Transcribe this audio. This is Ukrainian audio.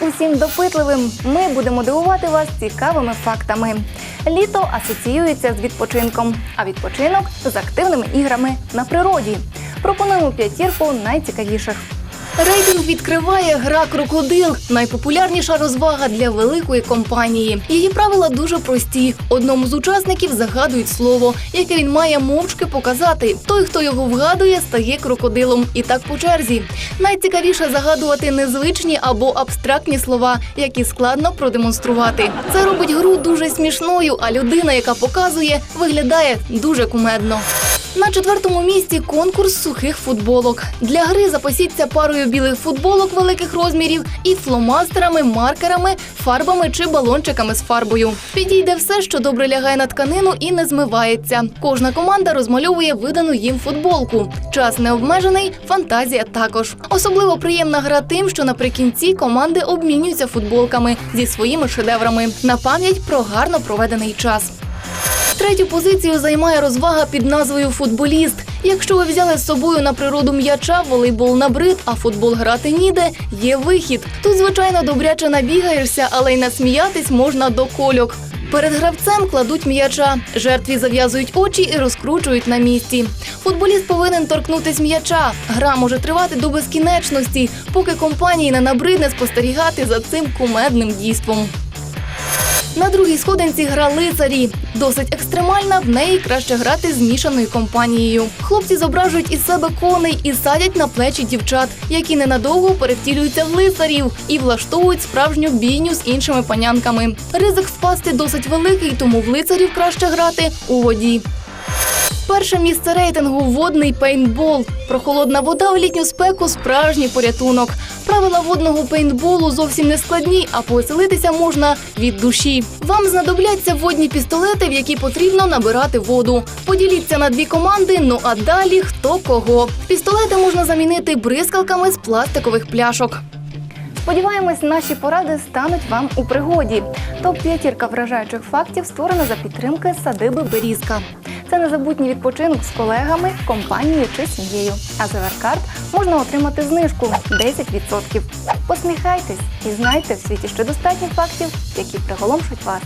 усім допитливим. Ми будемо дивувати вас цікавими фактами. Літо асоціюється з відпочинком, а відпочинок з активними іграми на природі. Пропонуємо п'ятірку найцікавіших. Рейтинг відкриває гра крокодил найпопулярніша розвага для великої компанії. Її правила дуже прості. Одному з учасників загадують слово, яке він має мовчки показати. Той, хто його вгадує, стає крокодилом. І так по черзі. Найцікавіше загадувати незвичні або абстрактні слова, які складно продемонструвати. Це робить гру дуже смішною, а людина, яка показує, виглядає дуже кумедно. На четвертому місці конкурс сухих футболок. Для гри запасіться парою білих футболок великих розмірів і фломастерами, маркерами, фарбами чи балончиками з фарбою. Підійде все, що добре лягає на тканину і не змивається. Кожна команда розмальовує видану їм футболку. Час не обмежений, фантазія також. Особливо приємна гра тим, що наприкінці команди обмінюються футболками зі своїми шедеврами на пам'ять про гарно проведений час. Третю позицію займає розвага під назвою Футболіст. Якщо ви взяли з собою на природу м'яча, волейбол набрид, а футбол грати ніде, є вихід. Тут, звичайно, добряче набігаєшся, але й насміятись можна до кольок. Перед гравцем кладуть м'яча, жертві зав'язують очі і розкручують на місці. Футболіст повинен торкнутись м'яча. Гра може тривати до безкінечності, поки компанії не набридне спостерігати за цим кумедним дійством. На другій сходинці гра лицарі. Досить екстремальна, в неї краще грати з мішаною компанією. Хлопці зображують із себе коней і садять на плечі дівчат, які ненадовго перевтілюються в лицарів і влаштовують справжню бійню з іншими панянками. Ризик впасти досить великий, тому в лицарів краще грати у воді. Перше місце рейтингу водний пейнтбол. Прохолодна вода у літню спеку справжній порятунок. Правила водного пейнтболу зовсім не складні, а повеселитися можна від душі. Вам знадобляться водні пістолети, в які потрібно набирати воду. Поділіться на дві команди. Ну а далі хто кого. Пістолети можна замінити бризкалками з пластикових пляшок. Сподіваємось, наші поради стануть вам у пригоді. Топ п'ятірка вражаючих фактів створена за підтримки садиби Берізка. Це незабутній відпочинок з колегами, компанією чи сім'єю. А за Веркарт можна отримати знижку 10%. Посміхайтесь і знайте в світі ще достатньо фактів, які приголомшать вас.